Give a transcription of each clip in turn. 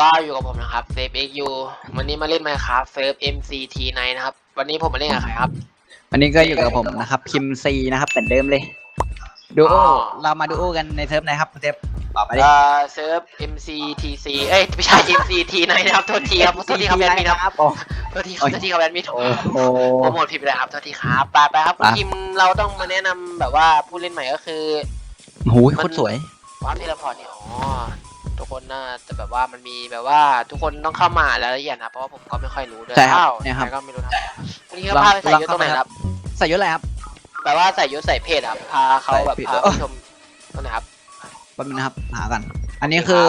ก็อยู่กับผมนะครับเซฟเอ็กยูวันนี้มาเล่นไมค์ครับเซิร์ฟ MCT9 นะครับ วันนี้ผมมาเล่นกับใครครับ วันนี้ก็อยู่กับผมนะครับคิมซีนะครับเหมือนเดิมเลยดูโออ๋อ เรามาดูโอกันในเทิร์ฟไหนครับคุณเทปบอกมาดิ เอ่อเซิร์ฟ MCTC เอ้ยไม่ใช่ MCT9 นะครับโทษทีครับโทษทีครับแบนมินครับโอ้โทษทีครับโทษทีครับแบนมินโอ้โห โปรโมทผิดไปแล้วครับโทษทีครับไปไปครับคุณอะคิมเราต้องมาแนะนำแบบว่าผู้เล่นใหม่ก็คือหูยโคตรสวย วาร์ปเทเลพอร์ตเนี่ยอ๋อ ทุกคนน่าจะแบบว่ามันมีแบบว่าทุกคนต้องเข้ามารายละเอียดนะเพราะว่าผมก็ไม่ค่อยรู้ด้วยใช่ครับอ้าวเนี่ยครับใครก็ไม่รู้นะวันนี้ก็พาไปใส่ยศตรงไหนครับใส่ยศอะไรครับแปลว่าใส่ยศใส่เพศครับพาเขาแบบใส่เพศ พาเออผู้ชมตรงไหนครับแป๊บนึงนะครับ หากัน อันนี้คือ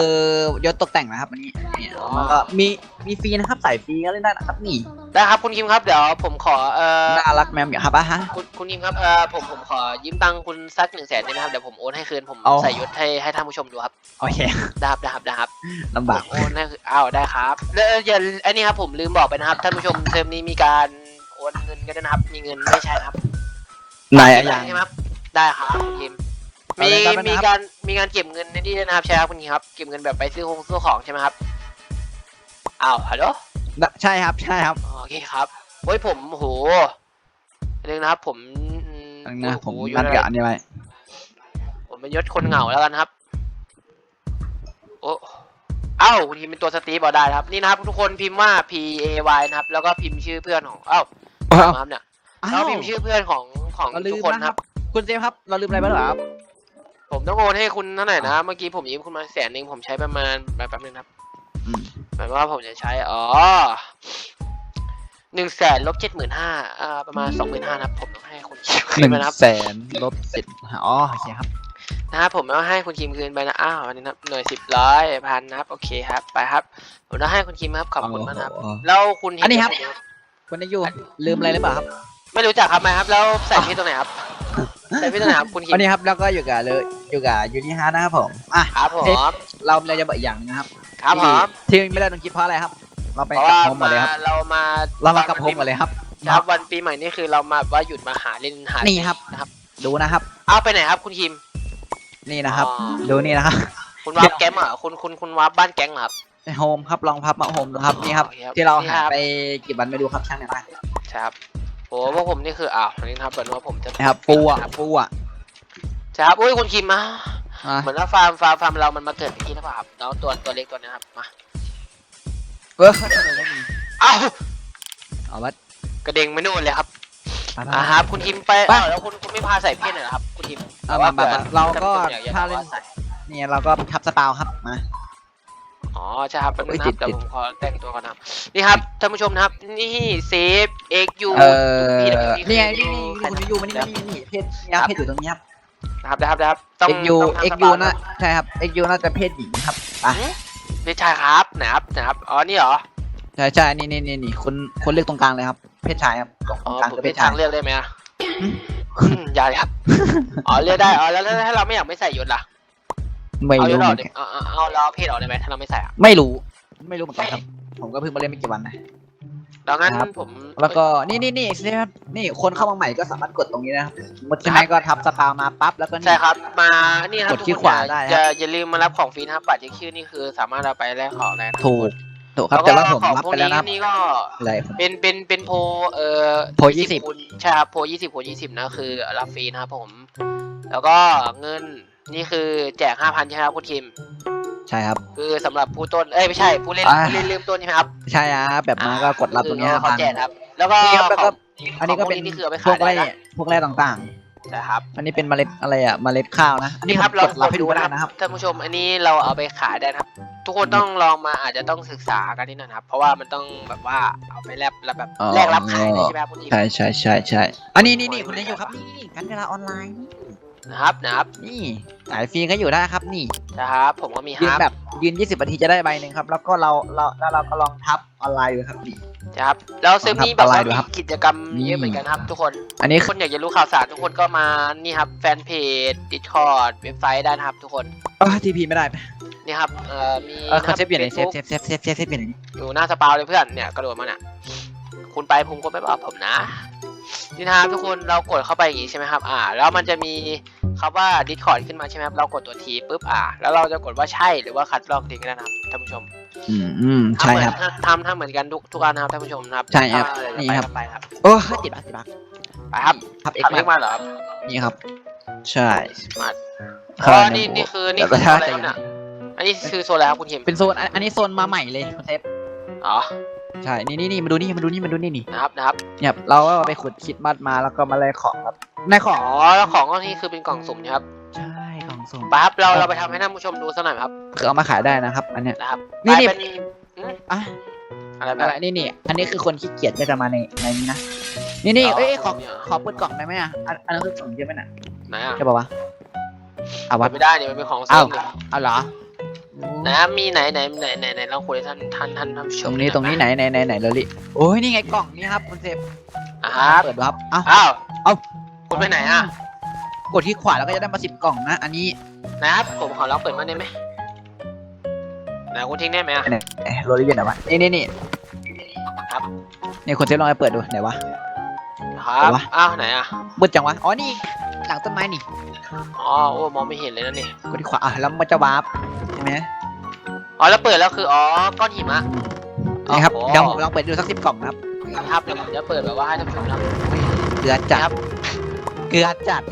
ยศตกแต่งนะครับ อันนี้เนี่ยอ๋อมันก็มีมีฟรีนะครับใส่ฟรีก็เล่นได้นะครับนี่ได้ครับคุณคิมครับเดี๋ยวผมขอเอ่อน่ารักแมมอย่าครับอะฮะ คุณคุณคิมครับเอ่อผมผมขอยืมตังค์คุณสักหนึ่งแสนได้ไหมครับเดี๋ยวผมโอนให้คืนผมเอา ใส่ยศให้ให้ท่านผู้ชมดูครับโอเคได้ครับได้ครับได้ครับลำบากโอนให้คืออ้าวได้ครับแล้วอย่าอันนี้ครับผมลืมบอกไปนะครับท่านผู้ชมเทอมนี้มีการโอนเงินกันด้วยนะครับมีเงินไม่ใช่นะครับนายได้อะยังใช่ไหมครับได้ครับคุณคิม เอามีเลยครับมีนะครับ การมีการเก็บเงินในที่ด้วยนะครับใช่ครับคุณคิมครับเก็บเงินแบบไปซื้อของซื้อของใช่ไหมครับอ้าวฮัลโหลใช่ครับใช่ครับอ๋อโอเคครับโอ้ยผมโหเรื่องนะครับ ผมอืมอันนี้นะผมโอ้โหนัดกับอันนี้ไว้ผมเป็นยศคนเหงาแล้วกันครับ โอ้เอ้าคุณพิมพ์เป็นตัวสตีฟบอกได้นะครับ นี่นะครับ ทุกคนพิมพ์ว่า P A Y นะครับ แล้วก็พิมพ์ชื่อเพื่อนของ เอ้าอ้าวครับเนี่ยอ้าแล้ววพิมพ์ชื่อเพื่อนของของเราลืทุมกคนนะคครัรับ บ คุณเจมส์ครับ เราลืมอะไรไปหรอครับ ผมต้องโอนให้คุณเท่าไหร่นะ เมื่อกี้ผมยืมคุณมาแสนหนึ่งผมใช้ประมาณแบบแป๊บนึงนะครับอืม หมายว่าผมจะใช้ อ๋อหนึ่งแสนลบเจ็ดหมื่นห้าอ่าประมาณสองหมื่นห้านะครับ ผมต้องให้คุณคิมหคืนึ่นงไปนะครับแสนลบสิบอ๋อโอเคครับ นะครับผมต้องให้คุณคิมคืนไปนะ อ้าวอันนี้นะครับหน่วยสิบร้อยพันนะครับ โอเคครับ ไปครับ ผมต้องให้คุณคิมครับ ขอบคุณมากนะครับอ๋อแล้วคุณเห็อันนี้ครับไหมคุณได้อยู่ลืมอะไรหรือเปล่าครับ ไม่รู้จักครับไหมครับ แล้วใส่พี่ตรงไหนครับ ใส่พี่ตรงไหนครับคุณคิมวันนี้ครับแล้วก็อยู่กับเลยอยู่กับยูนิฮาร์ดนะครับผมอะครับผมเราเลยจะบอกอีกอย่างหนึงนะครับครับผมที่ที่ไม่ได้ต้องคิดเพราะอะไรครับ เราไปเพราะกับว่าโฮมหมดเลยครับมาเรามาเรามากับโฮมหมดเลยครับครับวันปีใหม่นี่คือเรามาว่าหยุดมาหาเล่นหานี่ครับนะครับ ดูนะครับ เอาไปไหนครับคุณคิม นี่นะครับอ๋อดูนี่นะครับ คุณวาร์ปแก๊งเหรอคุณคุณคุณวาร์ปบ้านแก๊งเหรอครับโฮมครับลองพับมาโฮมดูครับนี่ครับโอเคครับที่เรานี่หาครับไปกี่วันไม่ดูครับช่างเนี่ยนะใช่ครับ โอ้พวกผมนี่คืออ้าวอันนี้นะครับเหมือนว่าผมจะนะครับปูอะปูอะใช่ครับอุ้ยคุณคิมมาอะเหมือนว่าฟาร์มฟาร์มฟาร์มเรามันมาเกิดที่หรือเปล่าครับแล้วตัวตัวเล็กตัวนี้นะครับมาเออเอ้าเอาวัดกระเด็งไม่นู่นเลยครับไปไป อ่าครับคุณคิมไปไป อ้าวแล้วคุณคุณไม่พาใส่เพศหน่อยเหรอครับคุณคิมเอามามามาเราก็ท่นผู้ชมอยอยถ้าเล่นแบบว่ใส่นี่เราก็ทับสปาวครับมา อ๋อใช่ครับแป๊บนึงนะคติรับดเดี๋ยวติด ผมขอแต่งตัวก่อนนะครับนี่ครับท่านผู้ชมนะครับนี่เซฟเอ็กยู เออพี่นี่ไงนี่นี่คุณยูมานี่มานี่นี่เพศนี่ครับ เพศอยู่ตรงนี้ครับ นะครับนะครับนะครับต้องเอ็กยูต้องทำเอ็กสยูปาน่าใช่ครับเอ็กยูน่าจะเพศหญิงครับอะไม่ใช่ครับนะครับนะครับอ๋อนี่เหรอใช่ใช่นี่นี่นี่นี่คุณคุณเลือกตรงกลางเลยครับ เพศชายครับตรงอ๋อกลางผมคือเป็เพนศชาทายงเลือกได้ไหมอะอืมอย่าเลยครับอ๋อเลือกได้อ๋อแล้วถ้าเราไม่อยากไม่ใส่ยศล่ะ ไม่เอายรู้ศเหอมืออกนดิกันเอาเอาเอาเราเอาเพศออกได้ไหมถ้าเราไม่ใส่อะไม่รู้ ไม่รู้เหมือนกันครับ ผมก็เพิ่งมาเล่นไม่กี่วันนะ แล้วงั้นครับ ผมแล้วก็นี่นี่นี่ใช่ครับนี่คนเข้ามาใหม่ก็สามารถกดตรงนี้นะครับสมมติใช่ไหมก็ทับสปาวมาปั๊บแล้วก็นี่ ใช่ครับมานี่ครับกดคลิกทุขวาคนได้อย่าครับอย่าลืมมารับของฟรีนะครับบัตรเช็คชื่อนี่คือสามารถเอาไปแลกของได้นะถูกถูกครับล้แต่ก็ว่าผมของรับพวกไปแล้วนะครับนี่ก็อะไรผม เป็นเป็นเป็นโพลเอ่อโพล20 คูณใช่ครับโพยี่สิบคูณยี่สิบนะคือรับฟรีนะครับผม แล้วก็เงิน นี่คือแจกห้าพันใช่ไหมครับคุณคิมใช่ครับ คือสำหรับผู้ต้น เอ้ยไม่ใช่ผู้เล่นอ่า ผู้เล่นเริ่มต้นใช่ไหมครับใช่ครับแบบมาก็กดรับตรงนี้คือนะเขาแจกครับ แล้วก็นี่ครับแล้วก็ของอันนี้ก็ของพวเป็นนี่คือเอาไปพขาวยกได้แร่นะพวกแร่ต่างใช่ครับ ๆ อันนี้เป็นเมล็ดอะไรอะเมล็ดข้าวนะอันนี้นี่ครับผมเรากดรับให้ดูกก็ดได้นะนะครับท่านผู้ชมอันนี้เราเอาไปขายได้นะครับ ทุกคนต้องลองมาอาจจะต้องศึกษากันนิดหน่อยนะครับ เพราะว่ามันต้องแบบว่าเอาไปแลบแล้วแบบอ๋อแลกรับขายเลยใช่ไหมครับคุณทีมใช่ใช่ใช่ใช่อันนี้นี่นี่คุณได้อยู่ครับนี่นี่กันเวลาออนไลน์ นะครับนะครับนี่สายฟรีก็อยู่ได้ครับ นี่นะครับผมก็มียืนฮาร์ปแบบยืน 20นาทีจะได้ใบหนึ่งครับ แล้วก็เราเราแล้วเราก็ลองทับออนไลน์ดูครับนี่ นะครับแล้วเซิร์ฟนี้คแบรับบว่าอะไรดูมีครับกิจกรรมนี่เยอะเหมือนกันครับ ทุกคนอันนี้ทุกคนอยากจะรู้ข่าวสารทุกคนก็มานี่ครับแฟนเพจดิสคอร์ดเว็บไซต์ได้นะครับทุกคนทีพีไม่ได้นี่ครับเอ่อมีเออนะคเขารับเซฟเปลี่ยนไหนเซฟ Facebook เซฟเซฟเซฟเซฟเซฟเปลี่ยนไหนอยู่หน้าสปาวเลยเพื่อนเนี่ยกระโดดมาเนี่ยคุณไปผมก็ไม่บอกผมนะนี่นะครับทุกคนเรากดเข้าไปอย่างงี้ใช่ไหมครับ อ่า แล้วมันจะมี คำว่า Discord ขึ้นมาใช่ไหมครับ เรากดตัว T ปุ๊บอ่า แล้วเราจะกดว่าใช่หรือว่าคัดลอกทิ้งก็ได้นะครับท่านผู้ชมอืมอืมใช่ครับ ทำเหมือนทำทำเหมือนกันทุกทุกอันนะครับท่านผู้ชมนะครับใช่ครับอ่าเดี๋ยวนี่ไปครับ ไปครับโอ้ติดบักติดบักไปครับทับเอ็กขับเล็กมามาเหรอครับนี่ครับ ใช่มาคอ๋รัอบนี่นี่คือนี่แล้วคืก็อโซนอะไรถ้าครับเนี่ยอันนี้คือโซนอะไรครับคุณเข็มเป็นโซนอันอันนี้โซนมาใหม่เลยคุณเทปอ๋อใช่นี่นี่นี่มาดูนี่มาดูนี่มาดูนี่นี่นะครับนะครับเนี่ยเราก็ไปขุดคิดมัดมาแล้วก็มาแลกของครับในของอ๋อแล้วของก็นี่คือเป็นกล่องสุ่มนะครับใช่ของส่งไปครับเราเราไปทำให้ท่านผู้ชมดูสักหน่อยครับคือเอามาขายได้นะครับ อันเนี้ย นะครับนี่นี่กลายเป็นอืมอะอะไรแบอะบ ไรนี่นี่อันนี้คือคนขี้เกียจก็จะมาในในนี้นะนี่นี่อ๋อเอ้ยขอเนี่ย ขอเปิดกล่องได้ไหมอะอันอันนั้นคือกล่องใช่ไหมน่ะไหนอะใช่ป่าวะอะวัดไม่ได้เนี่ยมันเป็นของอ้าวเซิร์ฟเนี่ยเอาเหรอไหนอะมีไหนไหนไหนไหนไหนลองคุยให้ท่านท่านท่านท่านผู้ชตรมงนี้ตรงนี้ไหนไหนไหนไหนเลยลิโอ้ยนี่ไงกล่องนี่ครับคุณเซฟอะครับเปิดดูครับเอ้าอ้าว เอ้าคุณไปไหนอะกดที่ขวาแล้วก็จะได้มาสิบกล่องนะ อันนี้นะครับผมขอลองเปิดมันได้ไหมไหนคุณทิ้งได้ไหมอะไหนไหนโรลลี่อยู่ไหนวะนี่นี่นี่ครับนี่คุณเซฟลองไปเปิดดูไหนวะครับเดี๋ยววะอ้าวไหนอะมืดจังวะอ๋อนี่หลังต้นไม้นี่อ๋อโอ้มองไม่เห็นเลยนะนี่กดที่ขวาอะแล้วมันจะวาร์ปใช่ไหมอ๋อแล้วเปิดแล้วคืออ๋อก้อนหิมะนี่ครับโอ้โหเดี๋ยวผมลองเปิดดูสักสิบกล่องนะครับนะครับเดี๋ยวผมจะเปิดแบบว่าให้ท่านผู้ชมนะครับเกลือจัด เกลือจัด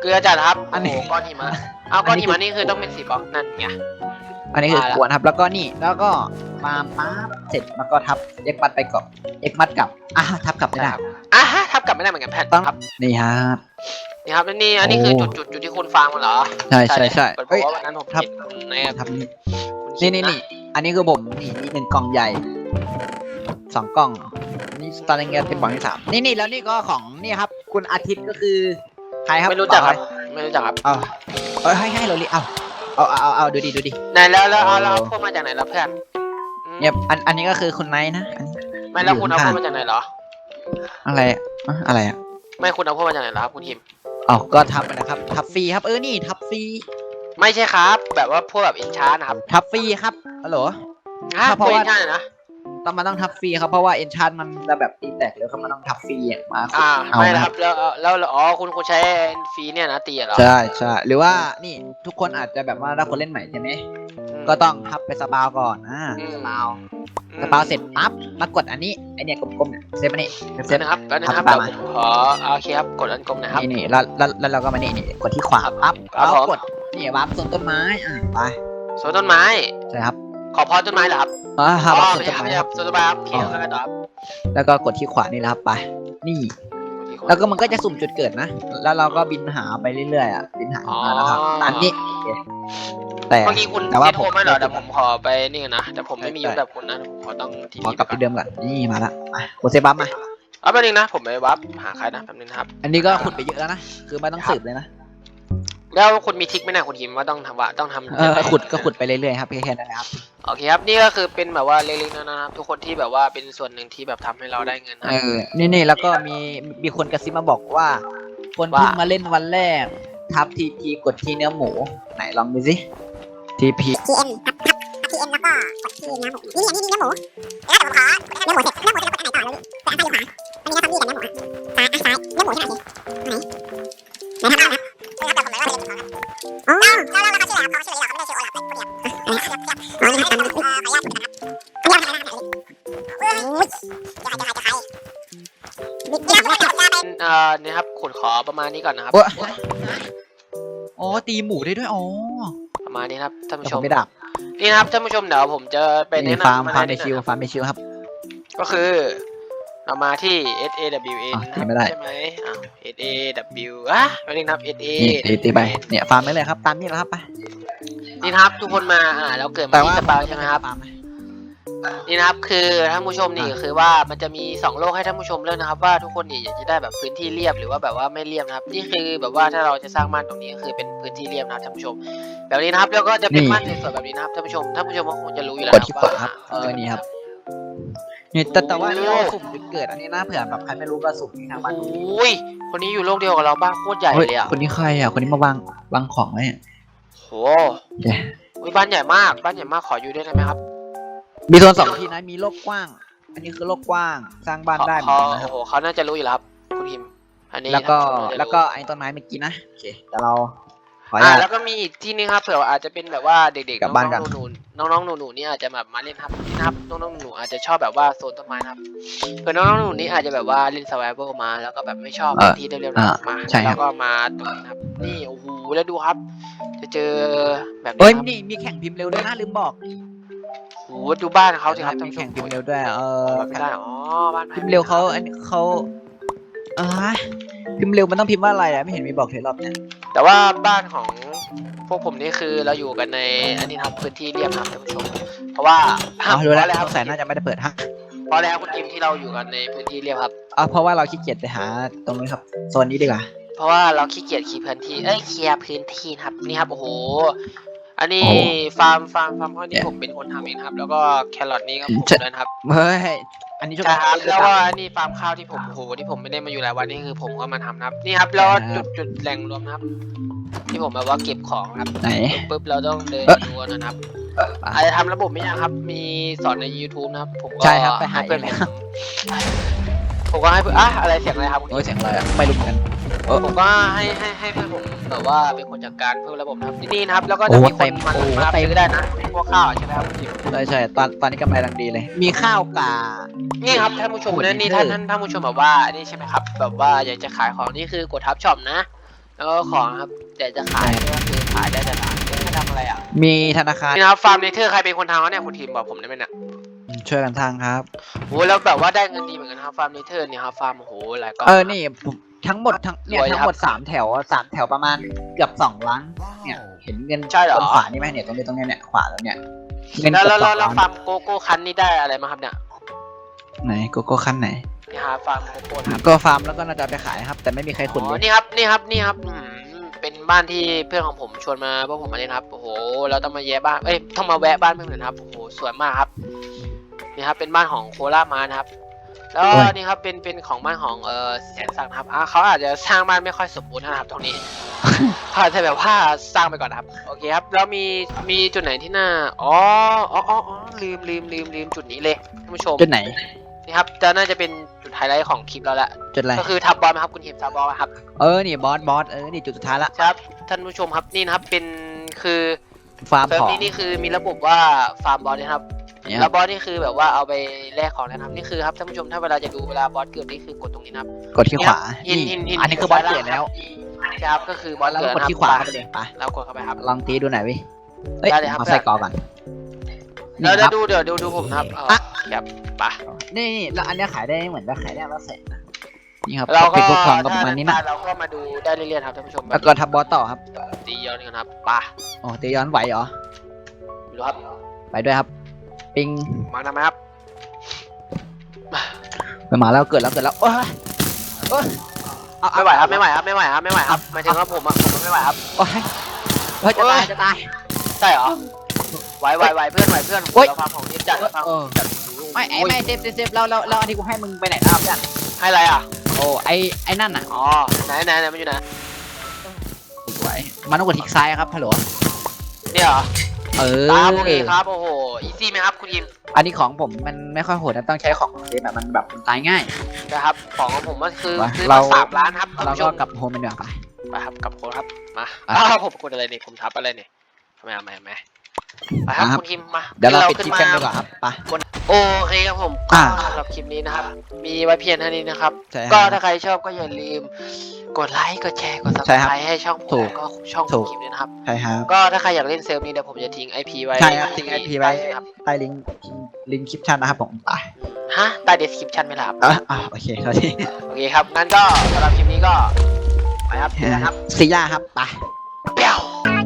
เกลือจัดครับอันนี้โโหก้อนหิมะเอาก้อนหิมะอันนี้นี่คือต้องเป็นสีบล็อกนั่นไง อันนี้คือมาละ กวนครับแล้วก็นี่แล้วก็มาปั๊บเสร็จแล้วก็ทับเอ็กมัดไปกับเอ็กมัดกับอะทับกลับไม่ได้อะฮะทับกลับไม่ได้เหมือนกันแผ่นต้องครับนี่ฮะ นี่ครับแล้วนี่อันนี้คือโอ้ จุดจุดจุดที่คุณฟังมันเหรอใช่ใช่ใช่เปิดเพเฮ้ยราะว่าวันนั้นผมครับเห็นในทับนี่คุณนี่คิดนี่นี่อันนี้คือผมนี่นี่หนึ่งกล่องใหญ่ สองกล่องนี่สตาร์ลิงเกเป็นกล่องที่สามนี่นี่แล้วนี่ก็ของนี่ครับ คุณอาทิตย์ก็คือใครครับไม่รู้จักครับอกไม่รู้จักครับเอาเอ้ยให้ให้เราลิเอาเอาเอาเอาเอาดูดิดูดิไหนแล้วแล้วเอาโอ้เราเอาพวกมาจากไหนแล้วเพื่อนอืมเนี่ยอันอันนี้ก็คือคุณไนท์นะอันนี้ไม่แล้วคุณเอาอยู่พวข้างกมาจากไหนเหรอ อะไรอะอะอะไรอะไม่คุณเอาพวกมาจากไหนเหรอครับคุณทิมอ๋อก็ทับไปนะครับ ทับฟรีครับเออนี่ทับฟรีไม่ใช่ครับ แบบว่าพวกแบบอินชาร์นะครับ ทับฟรีครับฮัลโหลฮะเพพวราะกว่าอินชาร์นะ ต้องมาต้องทับฟรีครับเพราะว่าเอนชานมันจะแบบตีแตกแล้วครับมันต้องทับฟรีอะมาขุดอ่าเอาไม่นะนะคครับรับแล้วแล้วแล้วอ๋อคุณคุณใช้ฟรีเนี่ยนะตีอะเหรอใช่ใช่หรือว่านี่ทุกคนอาจจะแบบว่าถ้าคนเล่นใหม่ใช่ไหมอืมก็ต้องทับไปสปาวก่อนอ่าอืมสปาวอืมสปาวเสร็จปั๊บมากดอันนี้ไอเนี่ยกลมๆเนี่ยเซฟอันนี้เซเดี๋ยฟวนะครับแล้วนะครับทัเดี๋ยวบผมขอโอเคครับกดอันกลมนะครับนี่นี่แล้วแล้วแล้วเราก็มานี่นี่กดที่ขวาปั๊บครับแล้วผมกดนี่วาร์ปโซนต้นไม้อ่าไปสวนต้นไม้ใช่ครับ ขอพอต้นไม้เหรอครับอ่าอ๋วาอร์ปโซนไม่ต้ใช่นครับไม้ไม่คใช่รับครับสวนต้นไม้ครับโอเคแล้วก็ต่อครับแล้วก็กดที่ขวานี่นะครับไป นี่ แล้วก็มันก็จะสุ่มจุดเกิดนะ แล้วเราก็บินหาไปเรื่อยๆอะ บินหาอ๋อมานะครับอันนี้โอเคแต่เมื่อกี้คุณแต่ว่าเซตโฮมไม่เหรอเดี๋ยวผมขอไปนี่ก่อนนะแต่ผมไม่มียุทธแบบคุณนะผมขอต้องทีขอวีกลับก่อที่นเดิมก่อน นี่มาละมากดเซฟบัฟมาเอาแป๊บนึงนะ ผมไปวับหาใครนะแป๊บนึงนะครับ อันนี้ก็ขุดไปเยอะแล้วนะ คือไม่ต้องสืบเลยนะ แล้วคุณมีทริคไหมนะคุณทีมว่าต้องทำว่าต้องทำเออขุดก็ขุดไปเรื่อยๆครับแค่นั้นนะครับโอเคครับนี่ก็คือเป็นแบบว่าเล็กๆนะครับทุกคนที่แบบว่าเป็นส่วนหนึ่งที่แบบทำให้เราได้เงินนะ เออนี่นี่แล้วก็มีมีคนกระซิบมาบอกว่า คนว่า เพิ่งมาเล่นวันแรก ทับทีพีกดที่เนื้อหมู ไหนลองดูสิทีพี ทีเอ็มครับครับทีเอ็มแล้วก็กดที่เนื้อหมูนี่อันนี้เนื้อหมูแล้วเดี๋ยวผมขอเนื้อหมูเสร็จเนื้อหมูเสร็จแล้วกดอันไหนต่อเลยแต่อันซ้ายอยู่ขวาอันนี้ก็ทำนี่กับเนื้อหมูซ้ายอันซ้ายเนื้อหมูที่ไหนทีไหนไหนทำได้นะ นะครับเดี๋ยวผมเลยว่าเป็นของอ๋อแล้วแล้วเขาชื่ออะไรเขาชื่ออะไรเขาไม่ได้ชื่อโอลาฟเป็นคนเดียวอ๋อนี่ครับอ๋อนี่ครับขออนุญาตกดนะครับอันนี้เอาไปไหนนะอุ้ยจะใครจะใครจะใครนี่ครับไม่ได้จะไปเอ่อเนี่ยครับขุดขอประมาณนี้ก่อนนะครับโอ้อ๋อตีหมูได้ด้วยอ๋อประมาณนี้ครับท่านแต่ผู้ชผมมไม่ดับนี่นะครับท่านผู้ชมเดี๋ยวผมจะไปแนะนี่ฟาร์มนำฟาร์มให้เมชิวฟาร์มเมชิวครับก็คือ เรามาที่ S A W N อะตีไม่ได้ ใช่ไหมอ้าว S A W อะแป๊บนึงนะครับ S A นี่ตีตีไปเนี่ยฟาร์มไม่เลยครับตามนี่แหละครับไปนี่นะครับทุกคนมาอ่าเราเกิดมาที่สปาใช่ไหมครับ ฟาร์มไหมนี่นะครับคือท่านผู้ชมนี่คือว่ามันจะมีสองโลกให้ท่านผู้ชมเลือกนะครับ ว่าทุกคนนี่อยากจะได้แบบพื้นที่เรียบหรือว่าแบบว่าไม่เรียบนะครับนี่คือแบบว่าถ้าเราจะสร้างบ้านตรงนี้ก็คือเป็นพื้นที่เรียบนะครับท่านผู้ชม แบบนี้นะครับแล้วก็จะเป็นบ้านสวยๆแบบนี้นะครับท่านผู้ชมท่านผู้ชมก็คงจะรู้อยู่แล้วกนะดที่ขวาครับว่าเออนี่ครับ นี่แต่แต่ว่านี่เราสุ่มจุดเกิดอันนี้นะเผื่อแบบใครไม่รู้ก็สุ่มที่ทางบ้านโอ้ยคนนี้อยู่โลกเดียวกับเราบ้านโคตรใหญ่เฮ้ยเลยอะคนนี้ใครอะคนนี้มาวางวางของไว้อะโหเดี๋ยวอุ๊ยบ้านใหญ่มากบ้านใหญ่มากขออยู่ด้วยได้ไหมครับมีโซนสองที่นะมีโลกกว้าง อันนี้คือโลกกว้างสร้างบ้านได้เหมือนเขากันนะคโอ้รับโหเขาน่าจะรู้อยู่แล้วครับคุณพิมพ์อันนี้แล้วก็ท่านผู้ชมน่าจะรู้แล้วก็ไอ้ต้นไม้เมื่อกี้นะโอเคแต่เรา ขออนุอ่าญาตแล้วก็มีอีกที่นึงครับเผื่อว่าอาจจะเป็นแบบว่าเด็กๆกลับบ้านกันน้องๆหนูๆน้องๆหนูๆนี่อาจจะแบบมาเล่นครับนี่นะครับน้องๆหนูๆอาจจะชอบแบบว่าโซนต้นไม้นะครับเผื่อน้องๆหนูๆนี่อาจจะแบบว่าเล่น survival มาแล้วก็แบบไม่ชอบพื้นที่เรียบๆอ่ามาใช่ครับแล้วก็มาตรงนี้นะครับ นี่โอ้โหแล้วดูครับ จะเจอแบบเอ้ยนี้ครับนี่มีแข่งพิมพ์เร็วด้วยนะลืมบอกโอ้โหดูบ้านเขาสิครับท่านมีผู้ชแข่มงพิมพ์เร็วด้วยเออไม่ได้อ๋อบ้านไม้พิมพ์เร็วเขาอันเขาเออพิมพ์เร็วมันต้องพิมพ์ว่าอะไรอะไม่เห็นมีบอกเลยรอบเนี้ย แต่ว่าบ้านของพวกผมนี่คือเราอยู่กันในอันนี้นะครับพื้นที่เรียบนะครับท่านผู้ชมเพราะว่าอ๋อรู้แล้วเพราะอะไรคสรับงสัยน่าจะไม่ได้เปิดฮะเพราะแล้วคุณทีมที่เราอยู่กันในพื้นที่เรียบครับ เอาเพราะว่าเราขี้เกียจไปหาตรงนี้ครับโซนนี้ดีกว่าเพราะว่าเราขี้เกียจขี่พื้นที่เอ้ยเคลียร์พื้นที่นะครับนี่ครับโอ้โหอันนี้โอ้ฟาร์มฟาร์มฟาร์มข้าวนี่ผมเป็นคนทำเองนะครับ แล้วก็แครอทนี่ก็ผมจะด้วยนะครับเฮ้ย อันนี้ช่วยใช่ครับช่วยแล้วตัก็ดอันนี้ฟาร์มข้าวที่ผมโอ้โหที่ผมไม่ได้มาอยู่หลายวันนี่คือผมก็มาทำนะครับ นี่ครับแล้วครัจุบดจุดแหล่งรวมนะครับ ที่ผมแบบว่าเก็บของครับไหน ปุ๊บเราต้องเดินเอ๊ะดูนะครับอะอาจจะทำระบบไม่ยากครับ มีสอนใน YouTube นะครับ ผมก็ใช่ครับไปหาให้เพื่อนเอผงมผมก็ให้เพื่อนอะอะไรเสียงอะไรครับคุณโอ้ยเสียงอะไรอะไม่รู้เหมือนกันเออผมก็ให้ให้ให้เพื่อนผม แบบว่าเป็นคนจัดการเพิ่มระบบนะครับที่นี่นะครับ แล้วก็โอ้จะมีคเต็นมมาโอ้มาเต็มซื้อได้นะพวกข้าวใช่ไหมครับคุณจิมใช่ใช่ตอนตอนนี้กำไรกำลังดีเลย มีข้าวกานี่ครับท่านผู้ชมโอ้โหนะนี่เท่ท่านท่านท่านผู้ชมแบบว่านี่ใช่ไหมครับ แบบว่าอยากจะขายของนี่คือกดทับช็อปนะ แล้วก็ของครับอยากจะขายก็คือขายได้แต่ละไม่ทำอะไรอะมีธนาคารนี่นะครับฟาร์มเนเธอร์ใครเป็นคนทำวะเนี่ยคุณทีมบอกผมได้ไหมเนี่ยช่วยกันทางครับโอ้แล้วแบบว่าได้เงินดีเหมือนกันนะครับฟาร์มเนเธอร์เนี่ยครับฟาร์มโอ้โหหลายกล่องเออนี่ผม ทั้งหมดทั้งเนี่ยรวยครับ ทั้งหมดสามแถวสามแถวประมาณเกือบสองล้าน เนี่ย เห็นเงินใช่เหรอตรงขวานี่ไหมเนี่ยตรงนี้ตรงเนี้ยเนี่ยขวาแล้วเนี่ยเงินแล้วเกืแล้อวบแล้วสองแล้วล้านฟาร์มโกโก้คันนี่ได้อะไรมาครับเนี่ยไหนโกโก้ขั้นไหนนี่ฮะฟาร์มโกโก้นะครับก็ฟาร์มแล้วก็น่าจะเอาไปขายครับ แต่ไม่มีใครขุดอ๋เลอยนี่ครับนี่ครับนี่ครับอืมเป็นบ้านที่เพื่อนของผมชวนมาพวกผมมาเล่นครับโอ้โหเราต้องมาแยะบ้านเอ้ยต้องมาแวะบ้านเพื่อนหน่อยนะครับโอ้โหสวยมากครับนี่ครับเป็นบ้านของโครามานะครับ แล้วก็นี่ครับเป็นเป็นของบ้านของเออแสนศักดิ์นะครับอ่าเขาอาจจะสร้างบ้านไม่ค่อยสมบูรณ์นะครับตรงนี้เขาอาจจะแบบว่าสร้างไปก่อนนะครับ โอเคครับแล้วมีมีจุดไหนที่น่าอ๋ออ๋ออ๋ออ๋อลืมลืมลืมลืมจุดนี้เลยท่านผู้ชมจุดไหนนี่ครับจะน่าจะเป็นจุดไฮไลท์ของคลิปเราแหละจุดอะไรก็คือทับบอลนะครับคุณเห็นทับบอลไหมครับเออนี่บอสบอสเออนี่จุดสุดท้ายละครับท่านผู้ชมครับนี่นะครับเป็นคือฟาร์มเซิร์ฟของนี้นี่คือมีระบบว่าฟาร์มบอสนะครับเนี่ยคแล้รัวบ บอสนี่คือแบบว่าเอาไปแลกของนะครับนี่คือครับท่านผู้ชมถ้าเวลาจะดูเวลาบอสเกิดนี่คือกดตรงนี้นะครับ กดที่ขวาหินนี่หินหินอันนี้คือบอสเกิดแล้วใช่ครับก็คือบอสแล้วเกิดกดนะครับที่ขวาเข้าไปเลยไปเรากดเข้าไปครับ ลองตีดูหน่อยวิเอ้ยได้เลยครับ เอาใส่กรอกก่อนแล้วนี่เดี๋คยรัวบดูเดี๋ยวดูดูผมนะครับเอาอะครับไปนี่นี่แล้วอันเนี้ยขายได้เหมือนจะขายได้แล้วเสร็จนะนี่ครับเราก็เป็นพวกทองก็ปถ้าระมาณนี้นะเราก็มาดูได้เรื่อยๆครับท่านผู้ชมแล้วก็ทับบอสต่อครับตีย้อนกันครับไปโอ้ตีย้อนไหวเหรอ ดูครับไปด้วยครับ ปิงมาทำไหมครับไปมาแล้วเกิดแล้วเกิดแล้วโอ้ยโอ้ยเอาเอาไม่ไหวครับไม่ไหวครับไม่ไหวครับไม่ไหวครับหมายถึงว่าผมอะผมไม่ไหวครับ โอ้ยเฮ้ยจะตายจะตาย ใช่เหรอไหวไหวไหวเพื่อนไหวเพื่อนโอ๊ย เราฟังของนิดจัดเราฟังเออจัดไม่ไอ้ไม่เซฟเซฟเซฟแล้วแล้วแล้วอันที่กูให้มึงไปไหนแล้วเนี่ยให้อะไรอะโอ้ไอ้ไอ้นั่นน่ะอ๋อไหนไหนไหนมันอยู่ไหนสวยมันต้องกดคลิกซ้ายครับฮัลโหลเนี่ยเหรอเออตามโอเคครับโอ้โห อีซี่ไหมครับคุณยิมอันนี้ของผมมันไม่ค่อยโหดนะต้องใช้ของเซฟแบบมันแบบมันตายง่าย นะครับของของผมก็คือวะซื้อเรามาสามล้านครับท่านเราผู้ชก็มกลับโฮมเป็นแบบไป ไปครับกลับโค้ดครับมาอะอ้าวผมกดอะไรเนี่ยผมทับอะไรเนี่ยทำไมทำไมทำไมไปครับอะครับ คุณคิมมาเดี๋ยวเราขึ้นปิดคลิปกันดีกว่าครับไป โอเคครับผมอะก็สำหรับคลิปนี้นะครับ มีไว้เพียงเท่านี้นะครับ ใช่ก็ครับถ้าใครชอบก็อย่าลืม กดไลค์กดแชร์กดซับใช่สครับไครต์ให้ช่องผถูมกก็ช่องถูก คลิปนี้นะครับ ใช่ครับ ก็ถ้าใครอยากเล่นเซิร์ฟนี้เดี๋ยวผมจะทิ้ง IP ไว้ใช่ครับทิ้ง IP ไว้ ใต้ครับใต้ลิงก์ลิงก์คลิปชั่นนะครับผมไปฮะใต้ description ไหมล่ะครับ อะอะโอเคเท่าที่โอเคครับ งั้นก็สำหรับคลิปนี้ก็ ไปครับเจอกันครับ ซีย่าครับไป เปียว Bye.